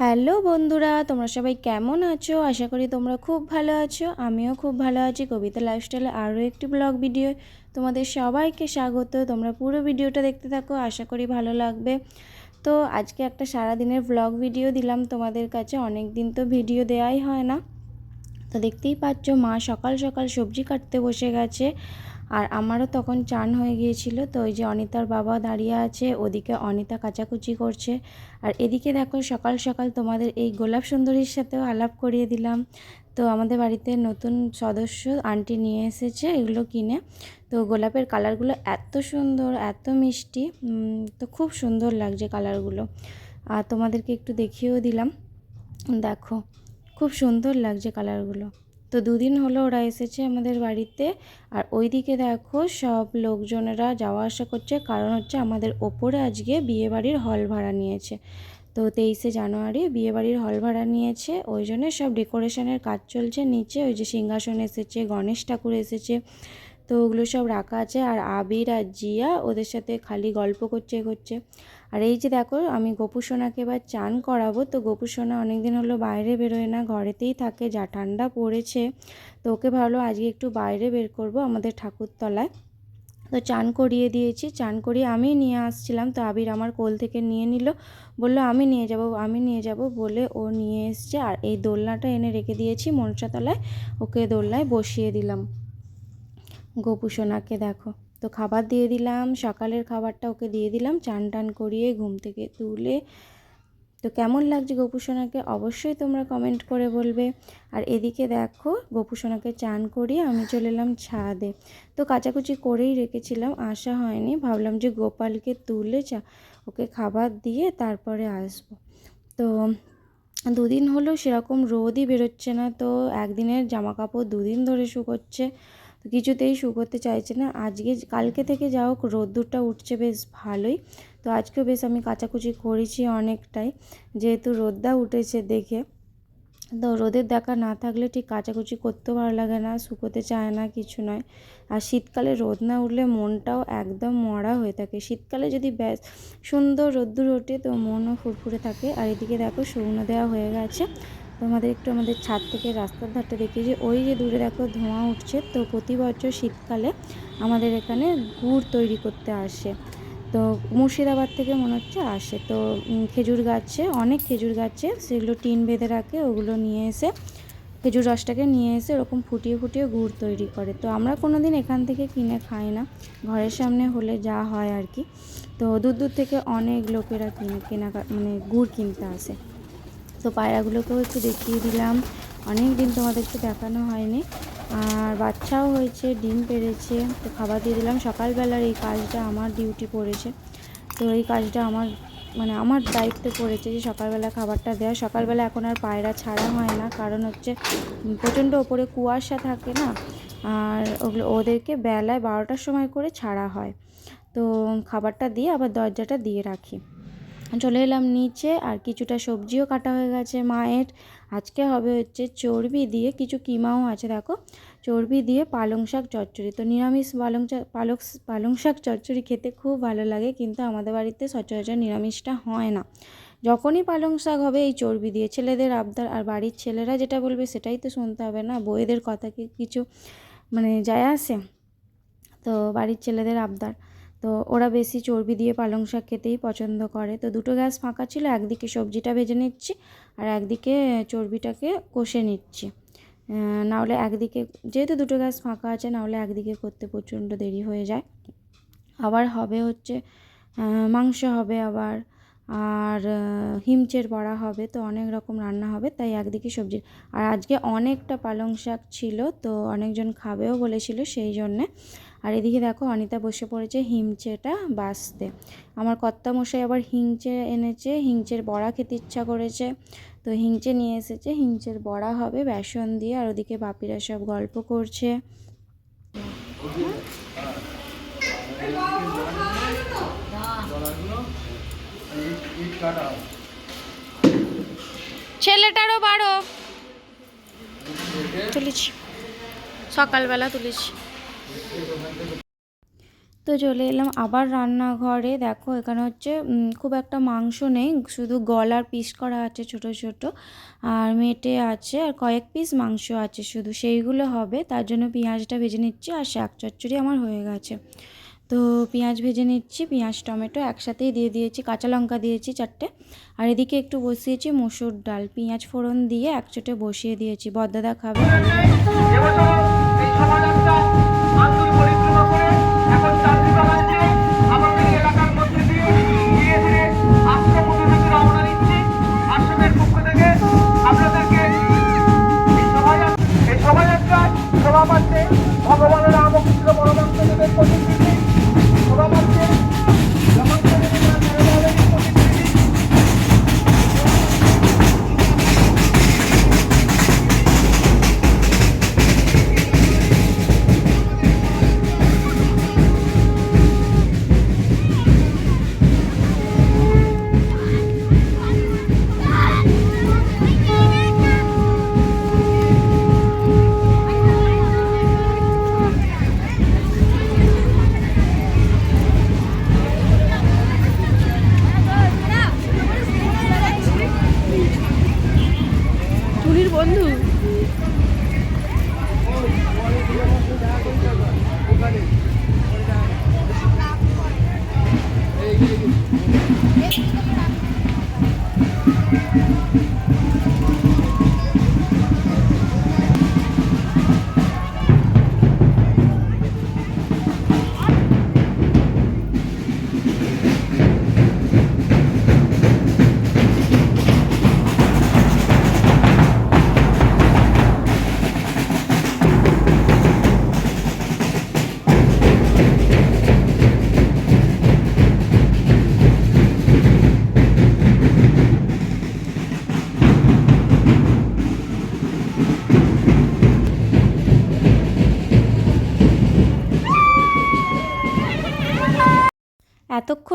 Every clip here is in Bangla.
হ্যালো বন্ধুরা, তোমরা সবাই কেমন আছো? আশা করি তোমরা খুব ভালো আছো। আমিও খুব ভালো আছি। কবিতা লাইফস্টাইলে আরও একটি ব্লগ ভিডিও তোমাদের সবাইকে স্বাগত। তোমরা পুরো ভিডিওটা দেখতে থাকো, আশা করি ভালো লাগবে। তো আজকে একটা সারাদিনের ব্লগ ভিডিও দিলাম। তোমাদের কাছে অনেক দিন তো ভিডিও দেওয়াই হয় না। তো দেখতেই পাচ্ছ, মা সকাল সকাল সবজি কাটতে বসে গেছে। আর আমারও তখন চান হয়ে গিয়েছিল, তো ওই যে অনিতার বাবা দাঁড়িয়ে আছে, ওদিকে অনিতা কাচাকুচি করছে। আর এদিকে দেখো সকাল সকাল তোমাদের এই গোলাপ সুন্দরীর সাথেও আলাপ করিয়ে দিলাম। তো আমাদের বাড়িতে নতুন সদস্য, আন্টি নিয়ে এসেছে এগুলো কিনে। তো গোলাপের কালারগুলো এত সুন্দর, এত মিষ্টি তো খুব সুন্দর লাগছে কালারগুলো। আর তোমাদেরকে একটু দেখিয়েও দিলাম। দেখো, খুব সুন্দর লাগছে কালারগুলো। তো দুদিন হলো ওরা এসেছে আমাদের বাড়িতে। আর ওইদিকে দেখো সব লোকজনেরা যাওয়া আসা করছে। কারণ হচ্ছে আমাদের ওপরে আজকে বিয়েবাড়ির হল ভাড়া নিয়েছে। তো তেইশে জানুয়ারি বিয়েবাড়ির হল ভাড়া নিয়েছে। ওই জন্য সব ডেকোরেশনের কাজ চলছে নিচে। ওই যে সিংহাসন এসেছে, গণেশ ঠাকুর এসেছে। তো ওগুলো সব রাখা আছে আর আবির আর জিয়া ওদের সাথে খালি গল্প করছে করছে। আর এই যে দেখো, আমি গোপু সোনাকে এবার চান করাবো। তো গোপু সোনা অনেকদিন হলো বাইরে বেরোয় না, ঘরেতেই থাকে, যা ঠান্ডা পড়েছে। তো ওকে ভাবলো আজকে একটু বাইরে বের করব আমাদের ঠাকুরতলায়। তো চান করিয়ে দিয়েছি, চান করিয়ে আমি নিয়ে আসছিলাম। তো আবির আমার কোল থেকে নিয়ে নিল, বলল, আমি নিয়ে যাব, আমি নিয়ে যাব বলে ও নিয়ে এসছে। আর এই দোলনাটা এনে রেখে দিয়েছি মনসাতলায়। ওকে দোলনায় বসিয়ে দিলাম। গোপু সোনাকে, দেখো, তো খাবার দিয়ে দিলাম, সকালের খাবারটা ওকে দিয়ে দিলাম, চান টান করিয়ে ঘুম থেকে তুলে। তো কেমন লাগছে গোপুসোনাকে অবশ্যই তোমরা কমেন্ট করে বলবে। আর এদিকে দেখো গোপুসোনাকে চান করিয়ে আমি চলে এলাম ছাদে। তো কাচাকুচি করেই রেখেছিলাম, আসা হয়নি। ভাবলাম যে গোপালকে তুলে চা, ওকে খাবার দিয়ে তারপরে আসব। তো দুদিন হলো সেরকম রোদই বেরোচ্ছে না, তো একদিনের জামা কাপড় দুদিন ধরে শুকোচ্ছে। কিছুতেই শুকোতে চাইছে না। আজকে কালকে থেকে যা হোক রোদ্দুরটা উঠছে বেশ ভালোই। তো আজকেও বেশ আমি কাচাকুচি করেছি অনেকটাই। যেহেতু রোদ্দা উঠেছে দেখে। তো রোদের দেখা না থাকলে ঠিক কাচাকুচি করতেও ভালো লাগে না, শুকোতে চায় না, কিছু নয়। আর শীতকালে রোদ না উঠলে মনটাও একদম মরা হয়ে থাকে। শীতকালে যদি ব্যাস সুন্দর রোদ্দুর ওঠে তো মনও ফুরফুরে থাকে। আর এদিকে দেখো শুকনো দেওয়া হয়ে গেছে। তোমাদের একটু আমাদের ছাদ থেকে রাস্তার ধারটা দেখি যে ওই যে দূরে দেখো ধোঁয়া উঠছে। তো প্রতি বছর শীতকালে আমাদের এখানে গুড় তৈরি করতে আসে। তো মুর্শিদাবাদ থেকে মনে হচ্ছে আসে। তো খেজুর গাছে, অনেক খেজুর গাছে সেগুলো টিন বেঁধে রাখে, ওগুলো নিয়ে এসে খেজুর রসটাকে নিয়ে এসে ওরকম ফুটিয়ে ফুটিয়ে গুড় তৈরি করে। তো আমরা কোনো দিন এখান থেকে কিনে খাই না। ঘরের সামনে হলে যা হয় আর কি। তো দূর দূর থেকে অনেক লোকেরা কিনে কেনা মানে গুড় কিনতে আসে। তো পায়রাগুলোকেও একটু দেখিয়ে দিলাম। অনেক দিন তোমাদেরকে দেখানো হয়নি। আর বাচ্চাও হয়েছে, ডিম পেরেছে, তো খাবার দিয়ে দিলাম। সকালবেলার এই কাজটা আমার ডিউটি পড়েছে তো এই কাজটা আমার মানে আমার দায়িত্বে পড়েছে যে সকালবেলা খাবারটা দেওয়া সকালবেলা এখন আর পায়রা ছাড়া হয় না। কারণ হচ্ছে প্রচণ্ড ওপরে কুয়াশা থাকে না। আর ওগুলো, ওদেরকে বেলায় বারোটার সময় করে ছাড়া হয়। তো খাবারটা দিয়ে আবার দরজাটা দিয়ে রাখি। চলে এলাম নিচে আর কিছুটা সবজিও কাটা হয়ে গেছে মায়ের। আজকে হবে হচ্ছে চর্বি দিয়ে কিছু কিমাও আছে, দেখো। চর্বি দিয়ে পালং শাক চচ্চড়ি। তো নিরামিষ পালং পালক, পালং শাক চচ্চড়ি খেতে খুব ভালো লাগে, কিন্তু আমাদের বাড়িতে সচরাচর নিরামিষটা হয় না। যখনই পালং শাক হবে, এই চর্বি দিয়ে ছেলেদের আবদার, আর বাড়ির ছেলেরা যেটা বলবে সেটাই তো শুনতে হবে না? বইয়েদের কথা কি কিছু মানে যায় আসে? তো বাড়ির ছেলেদের আবদার। তো ওরা বেশি চর্বি দিয়ে পালং শাক খেতেই পছন্দ করে। তো দুটো গ্যাস ফাঁকা ছিল, একদিকে সবজিটা ভেজে নিচ্ছি আর একদিকে চর্বিটাকে কষে নিচ্ছি। নাহলে একদিকে, যেহেতু দুটো গ্যাস ফাঁকা আছে, নাহলে একদিকে করতে প্রচণ্ড দেরি হয়ে যায়। আবার হবে হচ্ছে মাংস হবে আবার, আর হিমচের বড়া হবে, তো অনেক রকম রান্না হবে, তাই একদিকে সবজি। আর আজকে অনেকটা পালং শাক ছিল, তো অনেকজন খাবেও বলেছিল, সেই জন্যে আর এদিকে দেখো অনিতা বসে পড়েছে হিমচেটা বাঁচতে। আমার কর্তামশাই আবার হিংচে এনেছে হিংচের বড়া খেতে ইচ্ছা করেছে। তো হিংচে নিয়ে এসেছে হিংচের বড়া হবে বেসন দিয়ে আর ওদিকে বাপিরা সব গল্প করছে। ছেলেটারও বারো তুলেছি সকালবেলা তুলেছি তো চলে এলাম আবার রান্নাঘরে। দেখো, এখানে হচ্ছে খুব একটা মাংস নেই, শুধু গলার পিস করা আছে ছোট ছোট। আর মেটে আছে, আর কয়েক পিস মাংস আছে শুধু। সেইগুলো হবে, তার জন্য পেঁয়াজটা ভেজে নিচ্ছি, আর শাক চচ্চড়ি আমার হয়ে গেছে। তো পেঁয়াজ ভেজে নিচ্ছি, পেঁয়াজ, টমেটো একসাথেই দিয়ে দিয়েছি, কাঁচা লঙ্কা দিয়েছি চারটে। আর এদিকে একটু বসিয়েছি মসুর ডাল। পেঁয়াজ ফোড়ন দিয়ে একচোটে বসিয়ে দিয়েছি। বদ্দাদা খাবে। এবছর এই শোভাযাত্রা আন্দোলন দেবের করে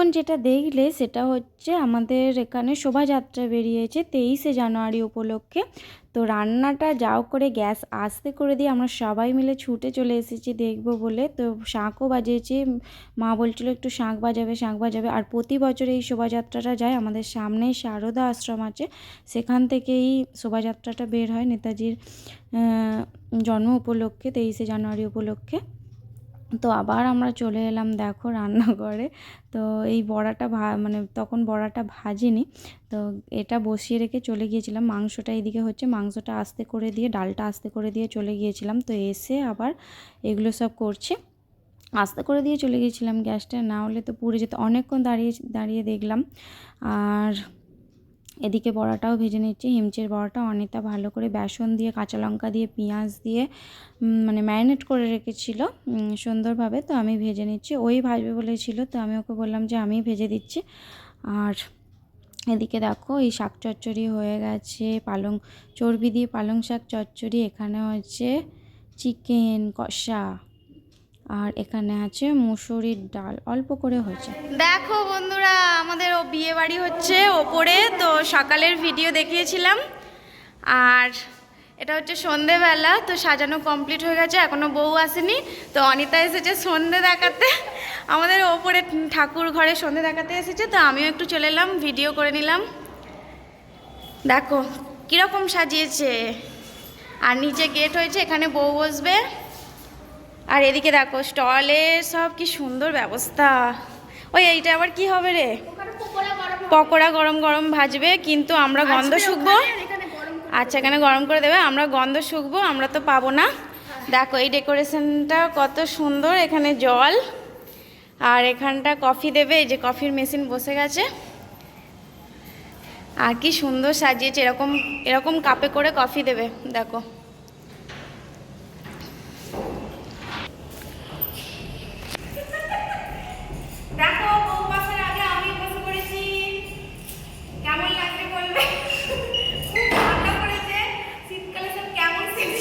এতক্ষণ যেটা দেখলে সেটা হচ্ছে আমাদের এখানে শোভাযাত্রা বেরিয়েছে তেইশে জানুয়ারি উপলক্ষে। তো রান্নাটা যাও করে গ্যাস আস্তে করে দিয়ে আমরা সবাই মিলে ছুটে চলে এসেছি দেখব বলে। তো শাঁখও বাজিয়েছি, মা বলছিল একটু শাঁখ বাজাবে শাঁখ বাজাবে। আর প্রতি বছর এই শোভাযাত্রাটা যায়। আমাদের সামনেই শারদা আশ্রম আছে। সেখান থেকেই শোভাযাত্রাটা বের হয় নেতাজির জন্ম উপলক্ষে, তেইশে জানুয়ারি উপলক্ষে। তো আবার আমরা চলে এলাম দেখো রান্নাঘরে। তো এই বড়াটা ভা মানে তখন বড়াটা ভাজিনি। তো এটা বসিয়ে রেখে চলে গিয়েছিলাম। মাংসটা এইদিকে হচ্ছে, মাংসটা আস্তে করে দিয়ে, ডালটা আস্তে করে দিয়ে চলে গিয়েছিলাম। তো এসে আবার এগুলো সব করছি। আস্তে করে দিয়ে চলে গিয়েছিলাম গ্যাসটা, না হলে তো পুড়ে যেত। অনেকক্ষণ দাঁড়িয়ে দাঁড়িয়ে দেখলাম। আর এদিকে বড়াটাও ভেজে নিচ্ছি। হিমচের বড়াটা অনেকটা ভালো করে বেসন দিয়ে, কাঁচা লঙ্কা দিয়ে, পেঁয়াজ দিয়ে মানে ম্যারিনেট করে রেখেছিল সুন্দরভাবে। তো আমি ভেজে নিচ্ছি। ওই ভাজবে বলেছিল, তো আমি ওকে বললাম যে আমি ভেজে দিচ্ছি। আর এদিকে দেখো, এই শাক চচ্চড়ি হয়ে গেছে, পালং, চর্বি দিয়ে পালং শাক চচ্চড়ি, এখানে হচ্ছে চিকেন, কষা। আর এখানে আছে মুসুরির ডাল, অল্প করে হয়েছে। দেখো বন্ধুরা, আমাদের ও বিয়ে বাড়ি হচ্ছে ওপরে, তো সকালের ভিডিও দেখিয়েছিলাম। আর এটা হচ্ছে সন্ধেবেলা, তো সাজানো কমপ্লিট হয়ে গেছে, এখনও বউ আসেনি। তো অনিতা এসেছে সন্ধে দেখাতে। আমাদের ওপরে ঠাকুর ঘরে সন্ধে দেখাতে এসেছে, তো আমিও একটু চলে এলাম ভিডিও করে নিলাম। দেখো, কীরকম সাজিয়েছে। আর নিচে গেট হয়েছে, এখানে বউ বসবে। আর এদিকে দেখো স্টলের সব কি সুন্দর ব্যবস্থা। ওই এইটা আবার কি হবে রে? পকোড়া গরম গরম ভাজবে কিন্তু আমরা গন্ধ শুকবো। আচ্ছা এখানে গরম করে দেবে আমরা গন্ধ শুকবো আমরা তো পাবো না। দেখো এই ডেকোরেশনটা কত সুন্দর এখানে জল। আর এখানটা কফি দেবে এই যে কফির মেশিন বসে গেছে। আর কি সুন্দর সাজিয়েছে এরকম এরকম কাপে করে কফি দেবে দেখো দেখো বউ বসার আগে আমি বসে পড়েছি কেমন লাগছে বলবে খুব ঠান্ডা পড়েছে শীতকালে সব কেমন শীত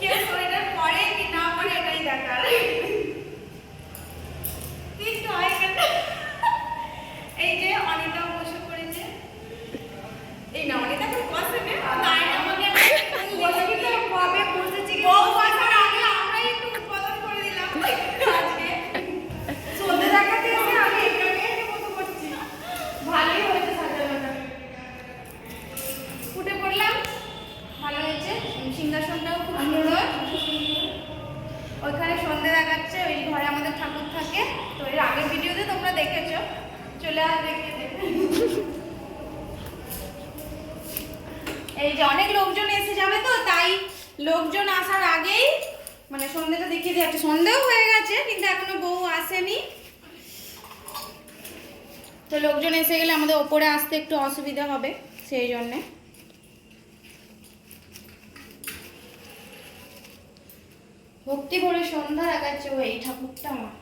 কেউ সোয়েটার পরে কি না পরে এটাই দেখার শীত হয় কেন এই যে অনিতাও বসে পড়েছে এই না অনিতা এই যে অনেক লোকজন এসে যাবে তো, তাই লোকজন আসার আগেই মানে সন্ধ্যেটা দেখিয়ে একটা সন্ধ্যেও হয়ে গেছে, কিন্তু এখনও বউ আসেনি। তো লোকজন এসে গেলে আমাদের ওপরে আসতে একটু অসুবিধা হবে, সেই জন্যে। ভক্তি করে সন্ধ্যা দেখাচ্ছে ও এই ঠাকুরটা আমার।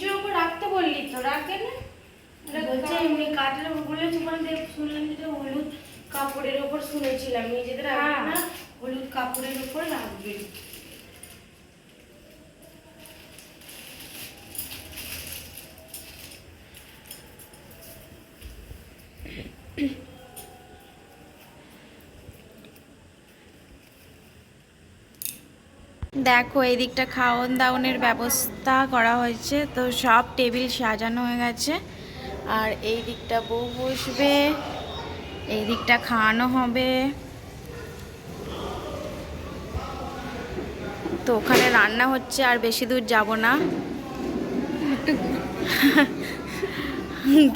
কিছুর উপর রাখতে বললি তো রাখে না বলছে এমনি কাটলে বলেছে ওখানে দেখ শুনলাম যে হলুদ কাপড়ের ওপর শুনেছিলাম নিজেদের রাখবে হ্যাঁ। না হলুদ কাপড়ের ওপর রাখবে দেখো এই দিকটা খাওয়ান দাওনের ব্যবস্থা করা হয়েছে। তো সব টেবিল সাজানো হয়ে গেছে। আর এই দিকটা বউ বসবে এই দিকটা খাওয়ানো হবে। তো ওখানে রান্না হচ্ছে, আর বেশি দূর যাব না।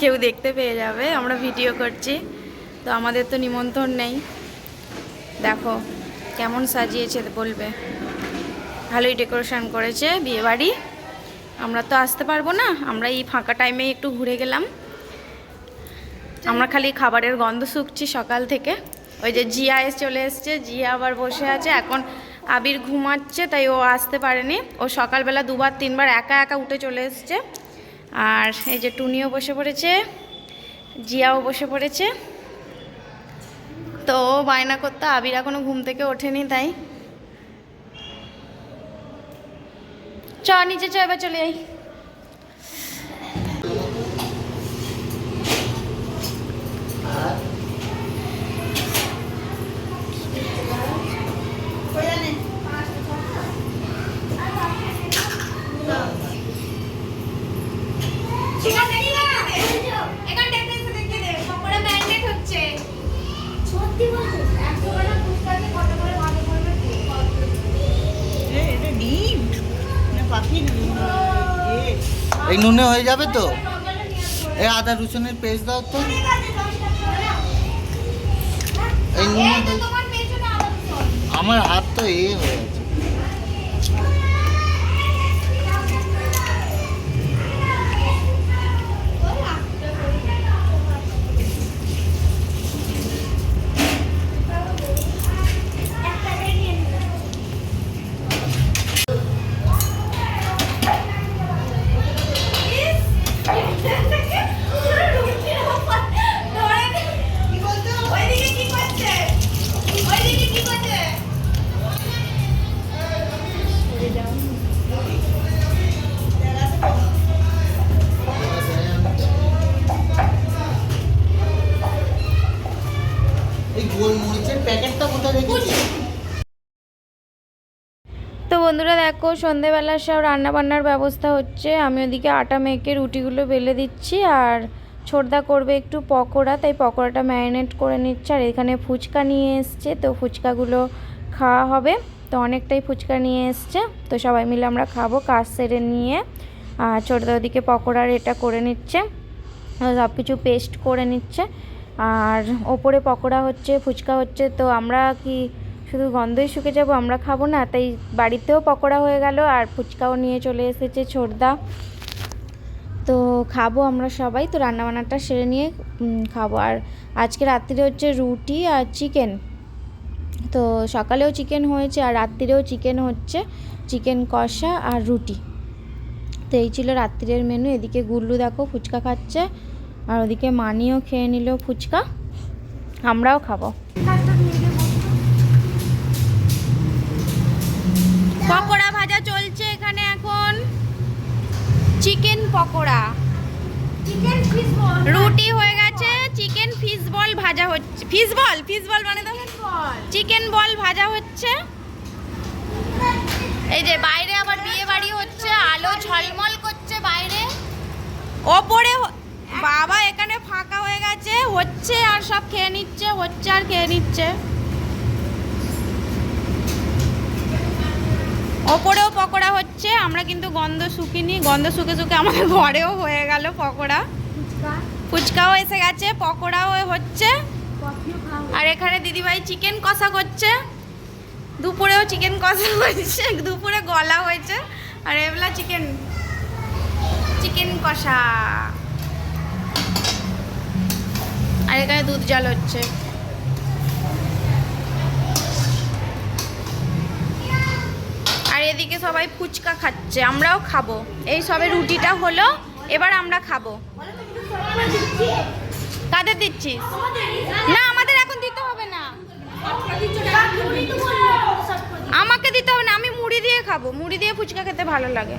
কেউ দেখতে পেয়ে যাবে, আমরা ভিডিও করছি। তো আমাদের তো নিমন্ত্রণ নেই। দেখো, কেমন সাজিয়েছে বলবে। ভালোই ডেকোরেশন করেছে বিয়েবাড়ি। আমরা তো আসতে পারব না, আমরা এই ফাঁকা টাইমে একটু ঘুরে গেলাম। আমরা খালি খাবারের গন্ধ শুকছি সকাল থেকে। ওই যে জিয়া এসে চলে এসছে, জিয়া আবার বসে আছে। এখন আবির ঘুমাচ্ছে, তাই ও আসতে পারেনি। ও সকালবেলা দুবার, তিনবার একা একা উঠে চলে এসছে। আর এই যে টুনিও বসে পড়েছে, জিয়াও বসে পড়েছে। তো বায়না করতে, আবির এখনও ঘুম থেকে ওঠেনি তাই। চ নিচে চ এবার চলে যাই এই নুনে হয়ে যাবে তো? এই আদা রসুনের পেস্ট দাও তো। এই নুনে আমার হাত তো এ হয়ে দেখো সন্ধেবেলা সব রান্না বান্নার ব্যবস্থা হচ্ছে। আমি ওদিকে আটা মেখে রুটিগুলো বেলে দিচ্ছি আর ছোটদা করবে একটু পকোড়া, তাই পকোড়াটা ম্যারিনেট করে নিচ্ছে। আর এখানে ফুচকা নিয়ে এসছে, তো ফুচকাগুলো খাওয়া হবে। তো অনেকটাই ফুচকা নিয়ে এসছে, তো সবাই মিলে আমরা খাব কাজ সেরে নিয়ে। আর ছোটদা ওদিকে পকোড়ার এটা করে নিচ্ছে সব কিছু পেস্ট করে নিচ্ছে। আর ওপরে পকোড়া হচ্ছে, ফুচকা হচ্ছে, তো আমরা কি শুধু গন্ধই শুকে যাব, আমরা খাব না। তাই বাড়িতেও পকোড়া হয়ে গেল আর ফুচকাও নিয়ে চলে এসেছে ছোটদা। তো খাব আমরা সবাই, তো রান্নাবান্নাটা সেরে নিয়ে খাব। আর আজকে রাত্রিরে হচ্ছে রুটি আর চিকেন। তো সকালেও চিকেন হয়েছে আর রাত্রিরেও চিকেন হচ্ছে, চিকেন কষা আর রুটি। তো এই ছিল রাত্রিরের মেনু, এদিকে গুল্লু দেখো ফুচকা খাচ্ছে, আর ওদিকে মানিও খেয়ে নিল ফুচকা। আমরাও খাব। পকোড়া ভাজা চলছে এখানে এখন। চিকেন পকোড়া। রুটি হয়ে গেছে চিকেন ফিশ বল ভাজা হচ্ছে। ফিশ বল ফিশ বল মানে তো? চিকেন বল ভাজা হচ্ছে। এই যে বাইরে আবার বিয়ে বাড়ি হচ্ছে আলো ঝলমল করছে বাইরে। ওপরে বাবা এখানে ফাঁকা হয়ে গেছে হচ্ছে আর সব খেয়ে নিচ্ছে হচ্ছে আর খেয়ে নিচ্ছে। ওপরেও পকোড়া হচ্ছে আমরা কিন্তু গন্ধ শুকিনি গন্ধ শুকে শুকে আমাদের ঘরেও হয়ে গেল পকোড়া। ফুচকাও এসে গেছে পকোড়াও হচ্ছে। আর এখানে দিদিভাই চিকেন কষা করছে। দুপুরেও চিকেন কষা হয়েছে দুপুরে গলা হয়েছে। আর এবেলা চিকেন চিকেন কষা। আর এখানে দুধ জাল হচ্ছে। এদিকে সবাই ফুচকা খাচ্ছে, আমরাও খাব। এই সবে রুটিটা হলো, এবার আমরা খাব। কাদের দিচ্ছিস? না, আমাদের এখন দিতে হবে না। আমাকে দিতে হবে না, আমি মুড়ি দিয়ে খাব। মুড়ি দিয়ে ফুচকা খেতে ভালো লাগে।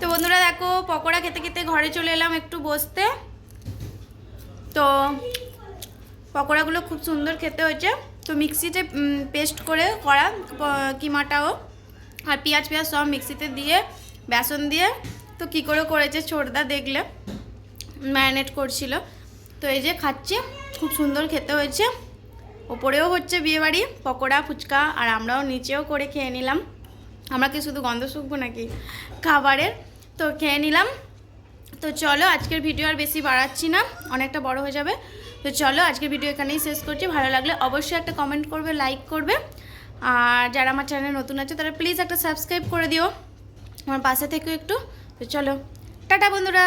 তো বন্ধুরা, দেখো, পকোড়া খেতে খেতে ঘরে চলে এলাম একটু বসতে। তো পকোড়াগুলো খুব সুন্দর খেতে হয়েছে। তো মিক্সিতে পেস্ট করে করা কিমাটাও আর পেঁয়াজ পেঁয়াজ সব মিক্সিতে দিয়ে, বেসন দিয়ে, তো কি করে করেছে ছোটদা দেখলে, ম্যারিনেট করছিল। তো এই যে খাচ্ছি, খুব সুন্দর খেতে হয়েছে। ওপরেও হচ্ছে বিয়েবাড়ি, পকোড়া, ফুচকা, আর আমরাও নিচেও করে খেয়ে নিলাম। আমরা কি শুধু গন্ধ শুকবো নাকি? খাবারের, তো খেয়ে নিলাম। তো চলো, আজকের ভিডিও আর বেশি বাড়াচ্ছি না, অনেকটা বড় হয়ে যাবে। তো চলো আজকে ভিডিও এখানেই শেষ করছি। ভালো লাগলে অবশ্যই একটা কমেন্ট করবে লাইক করবে। আর যারা আমার চ্যানেলে নতুন আছে, তারা প্লিজ একটা সাবস্ক্রাইব করে দিও। আমার পাশে থেকে একটু। তো চলো, টাটা বন্ধুরা।